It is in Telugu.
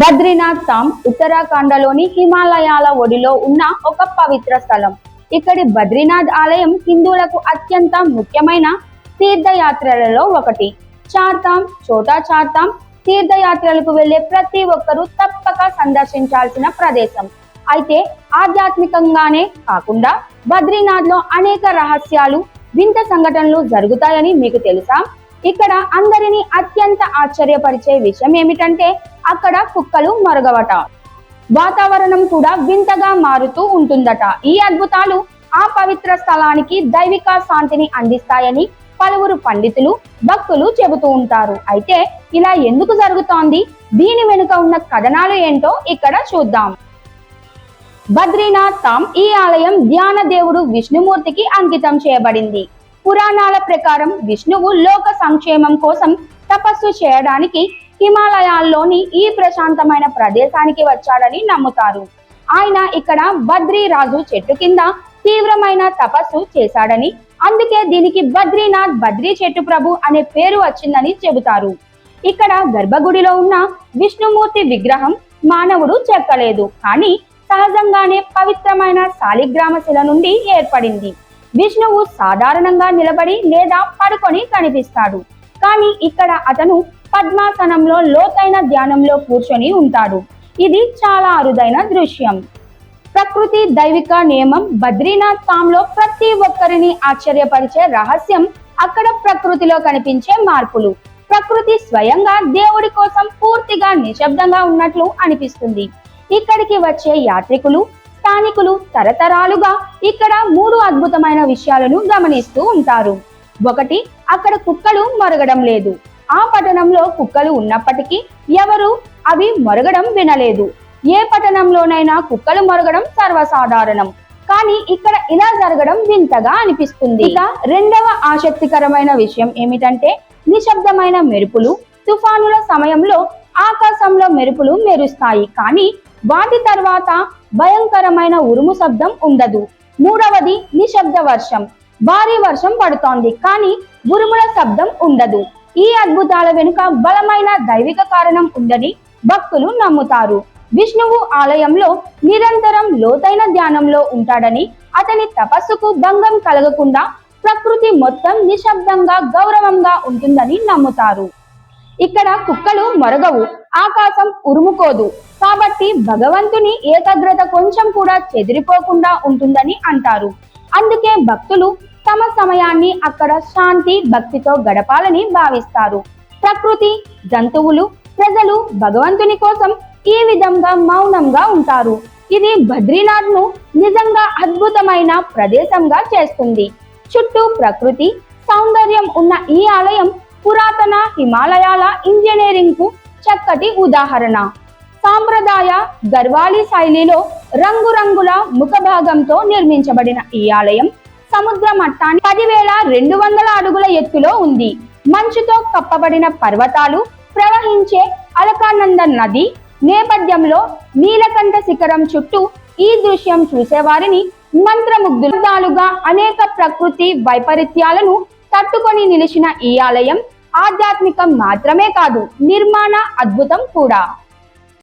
బద్రీనాథ్ ధామ్ ఉత్తరాఖండలోని హిమాలయాల ఒడిలో ఉన్న ఒక పవిత్ర స్థలం. ఇక్కడి బద్రీనాథ్ ఆలయం హిందువులకు అత్యంత ముఖ్యమైన తీర్థయాత్రలలో ఒకటి. చార్ధామ్ చోటా చార్ధామ్ తీర్థయాత్రలకు వెళ్ళే ప్రతి ఒక్కరూ తప్పక సందర్శించాల్సిన ప్రదేశం. అయితే ఆధ్యాత్మికంగానే కాకుండా బద్రీనాథ్లో అనేక రహస్యాలు వింత సంఘటనలు జరుగుతాయని మీకు తెలుసా? ఇక్కడ అందరినీ అత్యంత ఆశ్చర్యపరిచే విషయం ఏమిటంటే అక్కడ కుక్కలు మరుగవట. వాతావరణం కూడా వింతగా మారుతూ ఉంటుందట. ఈ అద్భుతాలు ఆ పవిత్ర స్థలానికి దైవిక శాంతిని అందిస్తాయని పలువురు పండితులు భక్తులు చెబుతూ ఉంటారు. అయితే ఇలా ఎందుకు జరుగుతోంది? దీని వెనుక ఉన్న కథనాలు ఏంటో ఇక్కడ చూద్దాం. బద్రీనాథ్ తామ్ ఈ ఆలయం ధ్యాన దేవుడు విష్ణుమూర్తికి అంకితం చేయబడింది. పురాణాల ప్రకారం విష్ణువు లోక సంక్షేమం కోసం తపస్సు చేయడానికి హిమాలయాల్లోని ఈ ప్రశాంతమైన ప్రదేశానికి వచ్చాడని నమ్ముతారు. ఆయన ఇక్కడ బద్రీ రాజు చెట్టు కింద తీవ్రమైన తపస్సు చేశాడని అందుకే దీనికి బద్రీనాథ్ బద్రీ చెట్టు ప్రభు అనే పేరు వచ్చిందని చెబుతారు. ఇక్కడ గర్భగుడిలో ఉన్న విష్ణుమూర్తి విగ్రహం మానవుడు చెక్కలేదు కానీ సహజంగానే పవిత్రమైన శాలిగ్రామ శిల నుండి ఏర్పడింది. విష్ణువు సాధారణంగా నిలబడి లేదా పడుకొని కనిపిస్తాడు. కానీ ఇక్కడ అతను పద్మాసనంలో లోతైన ధ్యానంలో కూర్చొని ఉంటాడు. ఇది చాలా అరుదైన దృశ్యం. ప్రకృతి దైవిక నియమం బద్రీనాథ్ ధామ్లో ప్రతి ఒక్కరిని ఆశ్చర్యపరిచే రహస్యం అక్కడ ప్రకృతిలో కనిపించే మార్పులు. ప్రకృతి స్వయంగా దేవుడి కోసం పూర్తిగా నిశ్శబ్దంగా ఉన్నట్లు అనిపిస్తుంది. ఇక్కడికి వచ్చే యాత్రికులు స్థానికులు తరతరాలుగా ఇక్కడ మూడు అద్భుతమైన విషయాలను గమనిస్తూ ఉంటారు. ఒకటి అక్కడ కుక్కలు మరగడం లేదు. ఆ పట్టణంలో కుక్కలు ఉన్నప్పటికీ ఎవరు అవి మరగడం వినలేదు. ఏ పట్టణంలోనైనా కుక్కలు మరగడం సర్వసాధారణం. కానీ ఇక్కడ ఇలా జరగడం వింతగా అనిపిస్తుంది. ఇక రెండవ ఆసక్తికరమైన విషయం ఏమిటంటే నిశ్శబ్దమైన మెరుపులు తుఫానుల సమయంలో ఆకాశంలో మెరుపులు మెరుస్తాయి. కానీ వాటి తర్వాత భయంకరమైన ఉరుము శబ్దం ఉండదు. మూడవది నిశ్శబ్ద వర్షం. భారీ వర్షం పడుతోంది కానీ ఉరుముల శబ్దం ఉండదు. ఈ అద్భుతాల వెనుక బలమైన దైవిక కారణం ఉందని భక్తులు నమ్ముతారు. విష్ణువు ఆలయంలో నిరంతరం లోతైన ధ్యానంలో ఉంటాడని అతని తపస్సుకు భంగం కలగకుండా ప్రకృతి మొత్తం నిశ్శబ్దంగా గౌరవంగా ఉంటుందని నమ్ముతారు. ఇక్కడ కుక్కలు మరగవు ఆకాశం ఉరుముకోదు. కాబట్టి భగవంతుని ఏకాగ్రత కొంచెం కూడా చెదిరిపోకుండా ఉంటుందని అంటారు. అందుకే భక్తులు తమ సమయాన్ని అక్కడ శాంతి భక్తితో గడపాలని భావిస్తారు. ప్రకృతి జంతువులు ప్రజలు భగవంతుని కోసం ఈ విధంగా మౌనంగా ఉంటారు. ఇది బద్రీనాథ్ను నిజంగా అద్భుతమైన ప్రదేశంగా చేస్తుంది. చుట్టూ ప్రకృతి సౌందర్యం ఉన్న ఈ ఆలయం పురాతన హిమాలయాల ఇంజనీరింగ్కు చక్కటి ఉదాహరణ. సాంప్రదాయ గర్వాలి శైలిలో రంగురంగుల ముఖభాగంతో నిర్మించబడిన ఈ ఆలయం సముద్ర మట్టాన్ని పదివేల రెండు వందల అడుగుల ఎత్తులో ఉంది. మంచుతో కప్పబడిన పర్వతాలు ప్రవహించే అలకానంద నది నేపథ్యంలో నీలకంఠ శిఖరం చుట్టూ ఈ దృశ్యం చూసేవారిని మంత్రముగ్ధులుగా అనేక ప్రకృతి వైపరీత్యాలను తట్టుకొని నిలిచిన ఈ ఆలయం ఆధ్యాత్మికం మాత్రమే కాదు నిర్మాణ అద్భుతం కూడా.